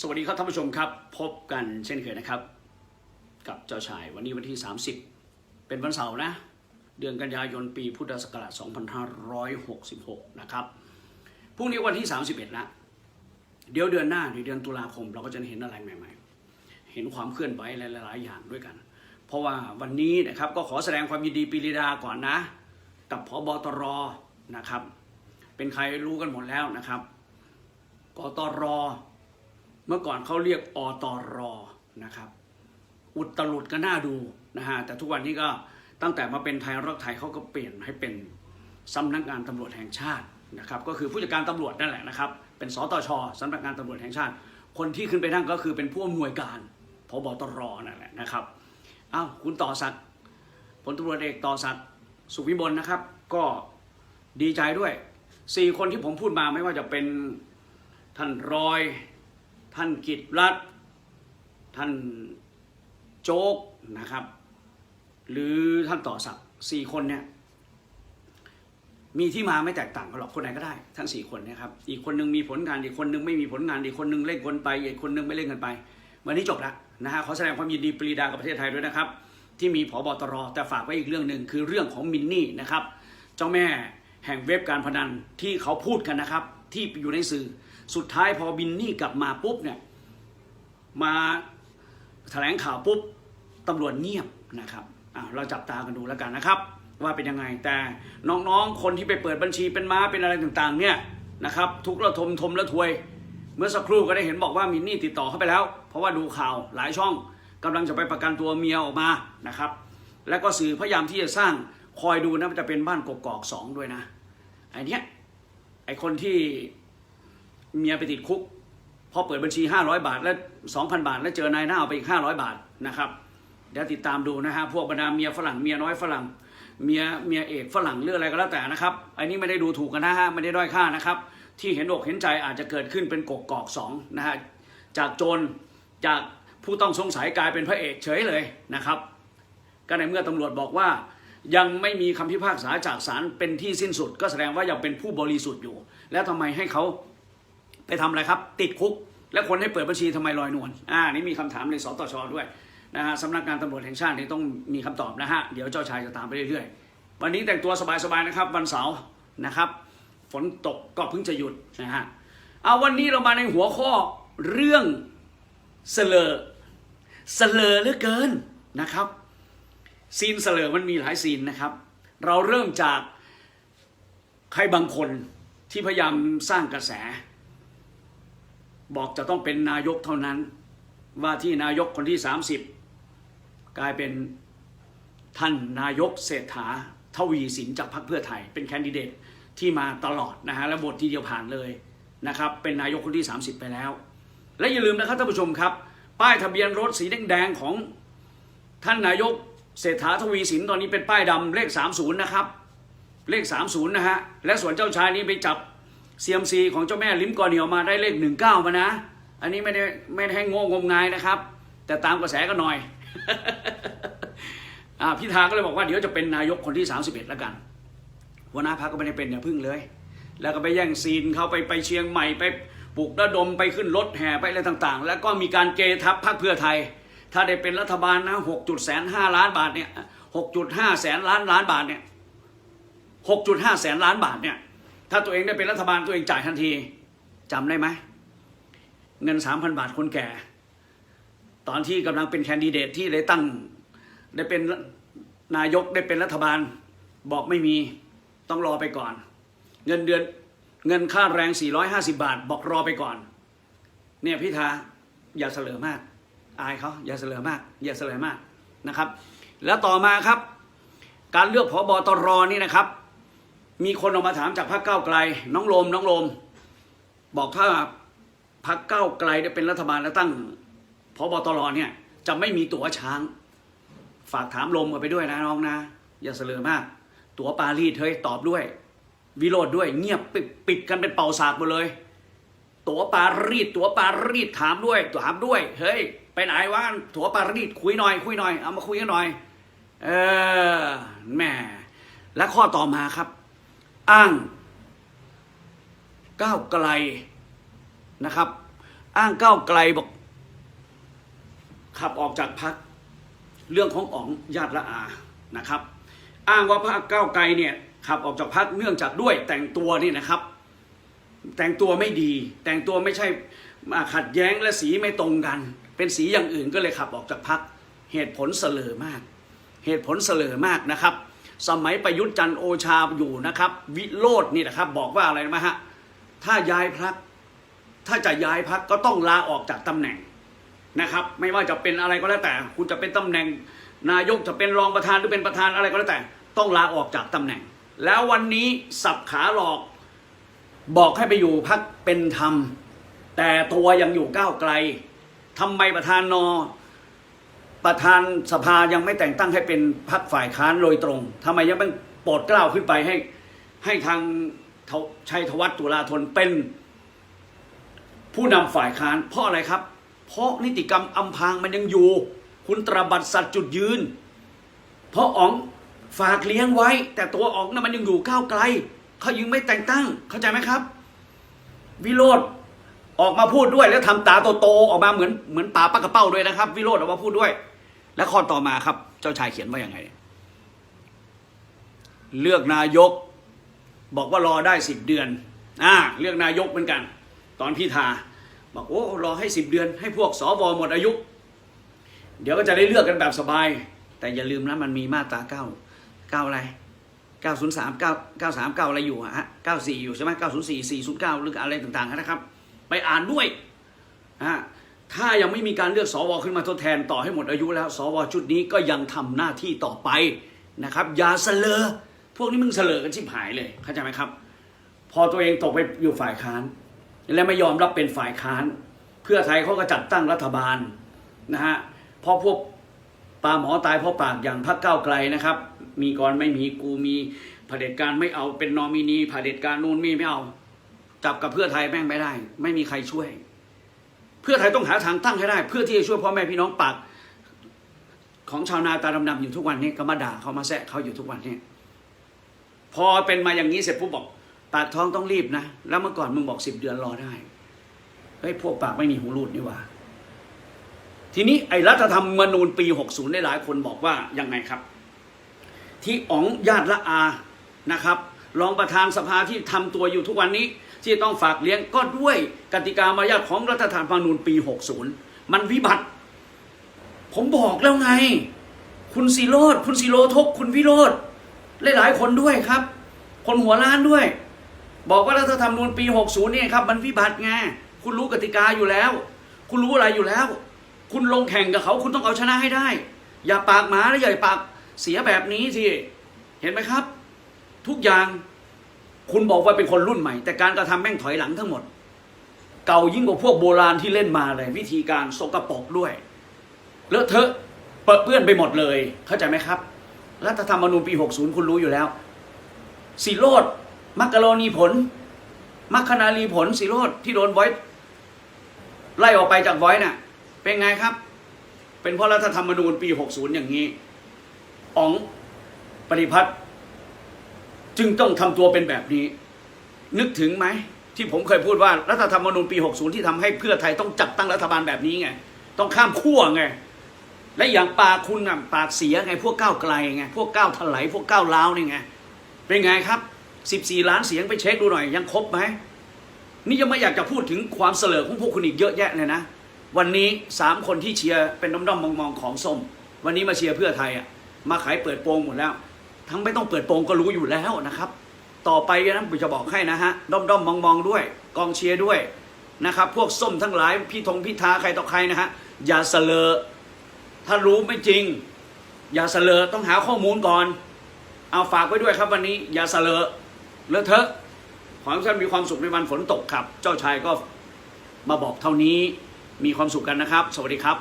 สวัสดีครับท่านผู้ชมครับ พบกันเช่นเคยนะครับ กับเจ้าชายวันนี้วันที่ 30 เป็นวันเสาร์นะ เดือนกันยายนปีพุทธศักราช2566 นะครับพรุ่งนี้วันที่ 31ละเดี๋ยวเดือนหน้าในเดือนตุลาคม เราก็จะเห็นอะไรใหม่ ๆ เห็นความเคลื่อนไหวหลายๆอย่างด้วยกัน เพราะว่าวันนี้นะครับก็ขอแสดงความยินดีปีรีดาก่อนนะ กับพบตรนะครับ เป็นใครรู้กันหมดแล้วนะครับกตร เมื่อก่อนเขาเรียกอตรนะครับ อุตลุดก็น่าดูนะฮะ แต่ทุกวันนี้ก็ตั้งแต่มาเป็นไทยรักไทยเขาก็เปลี่ยนให้เป็นสำนักงานตำรวจแห่งชาตินะครับ ก็คือผู้จัดการตำรวจนั่นแหละนะครับ เป็นสตชสำนักงานตำรวจแห่งชาติ คนที่ขึ้นไปนั่งก็คือเป็นผู้อำนวยการพบตรนั่นแหละนะครับอ้าวคุณต่อศักดิ์พลตำรวจเอกต่อศักดิ์สุขวิบลนะครับ ก็ดีใจด้วยสี่คนที่ผมพูดมาไม่ว่าจะเป็นท่านรอย ท่านกิตรัตท่านโจ๊กนะครับ หรือท่านต่อศักดิ์สี่คนเนี่ยมีที่มาไม่แตกต่างกันหรอกคนไหนก็ได้ ทั้งสี่คนนะครับ อีกคนนึงมีผลงานอีกคนนึงไม่มีผลงานอีกคนนึงเล่นกันไปอีกคนนึงไม่เล่นกันไป วันนี้จบแล้วนะฮะขอแสดงความยินดีปรีดากับประเทศไทยด้วยนะครับ ที่มีผบตรแต่ฝากไว้อีกเรื่องหนึ่งคือเรื่องของมินนี่นะครับ เจ้าแม่แห่งเว็บการพนันที่เขาพูดกันนะครับ ที่อยู่ในสื่อ สุดท้ายพอบินนี่กลับมาปุ๊บเนี่ยมาแถลงข่าวปุ๊บตำรวจเงียบนะครับเราจับตากันดูแล้วกันนะครับ ว่าเป็นยังไงแต่น้องๆ คนที่ไปเปิดบัญชีเป็นม้าเป็นอะไรต่างๆ เนี่ยนะครับ ทุกระทมทมและทวย เมื่อสักครู่ก็ได้เห็นบอกว่ามินนี่ติดต่อเข้าไปแล้ว เพราะว่าดูข่าวหลายช่องกำลังจะไปประกันตัวเมียออกมานะครับ แล้วก็สื่อพยายามที่จะสร้างคอยดูนะจะเป็นบ้านกกอกสองด้วยนะไอเนี้ยไอคนที่ เมียไปติดคุก พอเปิดบัญชี 500 บาท และ 2,000 บาท แล้วเจอนายหน้าเอาไปอีก 500 บาทนะครับเดี๋ยวติดตามดูนะฮะพวกบรรดาเมียฝรั่งเมียน้อยฝรั่งเมียเมียเอกฝรั่งเรื่องอะไรก็แล้วแต่นะครับอันนี้ไม่ได้ดูถูกกันนะฮะไม่ได้ด้อยค่านะครับ ที่เห็นอกเห็นใจอาจจะเกิดขึ้นเป็นกกกอกสองนะฮะจากโจรจากผู้ต้องสงสัยกลายเป็นพระเอกเฉยเลยนะครับ ก็ในเมื่อตำรวจบอกว่า ยังไม่มีคำพิพากษาจากศาลเป็นที่สิ้นสุด ก็แสดงว่ายังเป็นผู้บริสุทธิ์อยู่ แล้วทำไมให้เขา ไปทำอะไรครับ ติดคุก แล้วคนให้เปิดบัญชีทำไมลอยนวลอ่านี่มีคำถามในสตชด้วยนะฮะสำนักงานตำรวจแห่งชาตินี่ต้องมีคำตอบนะฮะเดี๋ยวเจ้าชายจะตามไปเรื่อยๆ วันนี้แต่งตัวสบายๆนะครับ วันเสาร์นะครับ ฝนตกก็เพิ่งจะหยุดนะฮะเอาวันนี้เรามาในหัวข้อเรื่องเสลอเสลอเหลือเกินนะครับซีนเสลอมันมีหลายซีนนะครับ เราเริ่มจากใครบางคนที่พยายามสร้างกระแส บอกจะต้องเป็นนายกเท่านั้น ว่าที่นายกคนที่ 30 กลายเป็นท่านนายกเศรษฐาทวีสินจากพรรคเพื่อไทย เป็นแคนดิเดตที่มาตลอดนะฮะและบททีเดียวผ่านเลยนะครับ เป็นนายกคนที่ 30 ไปแล้ว และอย่าลืมนะครับท่านผู้ชมครับ ป้ายทะเบียนรถสีแดงๆของท่านนายกเศรษฐาทวีสินตอนนี้เป็นป้ายดำเลข 30 นะครับ เลข 30 นะฮะและส่วนเจ้าชายนี้ไปจับ CMC ของเจ้าแม่ลิ้มกอเหนียวมาได้เลข19มานะ อันนี้ไม่ได้ไม่ได้ให้โง่งมงายนะครับ แต่ตามกระแสก็หน่อยอ่าพิธาก็เลยบอกว่าเดี๋ยวจะเป็นนายกคนที่ 31 แล้วกัน หัวหน้าพรรคก็ไม่ได้เป็นอย่าพึ่งเลย แล้วก็ไปแย่งซีนเขาไปไปเชียงใหม่ไปปลุกระดมไปขึ้นรถแห่ไปอะไรต่างๆ แล้วก็มีการเกทับพรรคเพื่อไทย ถ้าได้เป็นรัฐบาลนะ 6. แสน5ล้านบาทเนี่ย6.5แสนล้านล้านบาทเนี่ย6.5แสนล้านบาทเนี่ย ถ้าตัวเองได้เป็นรัฐบาลตัวเองจ่ายทันทีจำได้ไหม เงิน3,000บาทคนแก่ ตอนที่กำลังเป็นแคนดิเดตที่ได้ตั้ง ได้เป็นนายกได้เป็นรัฐบาล บอกไม่มีต้องรอไปก่อน เงินเดือนเงินค่าแรง 450 บาท บอกรอไปก่อน เนี่ยพิธาอย่าเสลอมาก อายเขาอย่าเสลอมาก อย่าเสลอมากนะครับ แล้วต่อมาครับ การเลือกผบตรนี่นะครับ มีคนออกมาถามจากพรรคก้าวไกล น้องโลมน้องโลม บอกถ้าพรรคก้าวไกลได้เป็นรัฐบาลแล้วตั้งพบตรเนี่ย จะไม่มีตั๋วช้าง ฝากถามลมกันไปด้วยนะน้องนะ อย่าเสลือมาก ตั๋วปารีสเฮ้ยตอบด้วย วิโรดด้วยเงียบปิดปิดกันเป็นเป่าสากหมดเลย ตั๋วปารีสตั๋วปารีสถามด้วยถามด้วย เฮ้ยไปไหนวะตั๋วปารีสคุยหน่อย คุยหน่อยเอามาคุยกันหน่อย เออแหม่และข้อต่อมาครับ อ้าง ก้าวไกลนะครับ อ้างก้าวไกลบอก ขับออกจากพักเรื่องของอ๋องญาติละอานะครับ อ้างว่าพรรคก้าวไกลเนี่ยขับออกจากพักเนื่องจากด้วยแต่งตัวนี่นะครับ แต่งตัวไม่ดี แต่งตัวไม่ใช่มาขัดแย้งและสีไม่ตรงกัน เป็นสีอย่างอื่นก็เลยขับออกจากพักเหตุผลเสลอมาก เหตุผลเสลอมากนะครับ สมัยประยุทธ์จันโอชาอยู่นะครับ วิโรจน์นี่นะครับ บอกว่าอะไรนะฮะถ้าย้ายพักถ้าจะย้ายพักก็ต้องลาออกจากตำแหน่งนะครับ ไม่ว่าจะเป็นอะไรก็แล้วแต่ คุณจะเป็นตำแหน่ง นายกจะเป็นรองประธานหรือเป็นประธานอะไรก็แล้วแต่ ต้องลาออกจากตำแหน่ง แล้ววันนี้สับขาหลอกบอกให้ไปอยู่พักเป็นธรรม แต่ตัวยังอยู่ก้าวไกลทำไมประธานนอ ประธานสภายังไม่แต่งตั้งให้เป็นพักฝ่ายค้านโดยตรงทำไมยังไม่โปรดเกล้าขึ้นไปให้ให้ทางชัยธวัฒน์ตุลาธนเป็นผู้นำฝ่ายค้าน เพราะอะไรครับ เพราะนิติกรรมอำพางมันยังอยู่ คุณตรบัดสัตว์จุดยืน เพราะอ๋องฝากเลี้ยงไว้ แต่ตัวอ๋องน่ะมันยังอยู่ก้าวไกลเขายังไม่แต่งตั้ง เข้าใจไหมครับ วิโรธออกมาพูดด้วยแล้วทำตาโตๆออกมาเหมือนเหมือนป่าปักกระเป้าด้วยนะครับ วิโรธออกมาพูดด้วย และข้อต่อมาครับ เจ้าชายเขียนว่าอย่างไง เลือกนายก บอกว่ารอได้สิบเดือนอ่าเลือกนายกเหมือนกัน ตอนพิธาบอกโอ้รอให้สิบเดือน ให้พวกสวหมดอายุ เดี๋ยวก็จะได้เลือกกันแบบสบาย แต่อย่าลืมนะมันมีมาตราเก้าเก้าอะไรเก้าศูนย์สามเก้าเก้าสามเก้าอะไรอยู่ฮะเก้าสี่อยู่ใช่ไหมเก้าศูนย์สี่สี่ศูนย์เก้าหรืออะไรต่างๆนะครับ ไปอ่านด้วยอ่า ถ้ายังไม่มีการเลือกสวขึ้นมาทดแทนต่อให้หมดอายุแล้ว สวชุดนี้ก็ยังทำหน้าที่ต่อไปนะครับอย่าเสลอพวกนี้มึงเสลอกันชิบหายเลยเข้าใจไหมครับ พอตัวเองตกไปอยู่ฝ่ายค้าน และไม่ยอมรับเป็นฝ่ายค้าน เพื่อไทยเขาก็จัดตั้งรัฐบาลนะฮะเพราะพวกปลาหมอตายเพราะปากอย่างพรรคก้าวไกลนะครับ มีก่อนไม่มีกูมีเผด็จการไม่เอาเป็นนอมินีเผด็จการนู่นมีไม่เอา จับกับเพื่อไทยแม่งไม่ได้ ไม่มีใครช่วย เพื่อไทยต้องหาทางตั้งให้ได้ เพื่อที่จะช่วยพ่อแม่พี่น้องปากของชาวนาตาดำๆอยู่ทุกวันนี้ก็มาด่าเขามาแซะเขาอยู่ทุกวันนี้ พอเป็นมาอย่างนี้เสร็จปุ๊บบอกปากท้องต้องรีบนะ แล้วเมื่อก่อนมึงบอกสิบเดือนรอได้เฮ้ยพวกปากไม่มีหูรูดนี่ว่า ทีนี้ไอ้รัฐธรรมนูญปี60ได้หลายคนบอกว่ายังไงครับ ที่อ๋องญาติละอานะครับรองประธานสภาที่ทำตัวอยู่ทุกวันนี้ ที่ต้องฝากเลี้ยงก็ด้วยกติกามารยาทของรัฐธรรมนูญปี 60 มันวิบัติ ผมบอกแล้วไง คุณสีโรดคุณสีโรทก คุณวิโรธหลายๆคนด้วยครับ คนหัวล้านด้วย บอกว่ารัฐธรรมนูญปี 60 เนี่ยครับ มันวิบัติไงคุณรู้กติกาอยู่แล้ว คุณรู้อะไรอยู่แล้ว คุณลงแข่งกับเขา คุณต้องเอาชนะให้ได้ อย่าปากหมาและอย่าปากเสียแบบนี้สิเห็นไหมครับ ทุกอย่าง คุณบอกว่าเป็นคนรุ่นใหม่ แต่การกระทำแม่งถอยหลังทั้งหมด เก่ายิ่งกว่าพวกโบราณที่เล่นมาเลย วิธีการสกปรกด้วยเลอะเทอะเปรอเปื้อนไปหมดเลย เข้าใจไหมครับ รัฐธรรมนูญปี 60 คุณรู้อยู่แล้วสีโรดมักกะโรนีผล มัคคณาลีผลสีโรดที่โดนไว้ไล่ออกไปจากไว้น่ะ เป็นไงครับ เป็นเพราะรัฐธรรมนูญปี 60 อย่างนี้อ๋องปฏิพัฒน์ จึงต้องทำตัวเป็นแบบนี้ นึกถึงไหมที่ผมเคยพูดว่ารัฐธรรมนูญปี 60 ที่ทำให้เพื่อไทยต้องจัดตั้งรัฐบาลแบบนี้ไง ต้องข้ามขั้วไง และอย่างปากคุณน่ะปากเสียไงพวกก้าวไกลไงพวกก้าวถลายพวกก้าวล้าวนี่ไงเป็นไงครับ 14 ล้านเสียงไปเช็คดูหน่อยยังครบไหมนี่ยังไม่อยากจะพูดถึงความเสลอของพวกคุณอีกเยอะแยะเลยนะ วันนี้สามคนที่เชียร์เป็นด้อมๆมองๆของส้ม วันนี้มาเชียร์เพื่อไทยอะมาขายเปิดโปงหมดแล้ว ทั้งไม่ต้องเปิดโปงก็รู้อยู่แล้วนะครับ ต่อไปนะผมจะบอกให้นะฮะด้อมๆมมองๆด้วย กองเชียร์ด้วยนะครับ พวกส้มทั้งหลายพี่ธงพี่ทาใครต่อใครนะฮะอย่าเสลอถ้ารู้ไม่จริง อย่าเสลอต้องหาข้อมูลก่อน เอาฝากไว้ด้วยครับวันนี้ อย่าเสลอเลอะเทอะขอให้ท่านมีความสุขในวันฝนตกครับ เจ้าชายก็มาบอกเท่านี้มีความสุขกันนะครับ สวัสดีครับ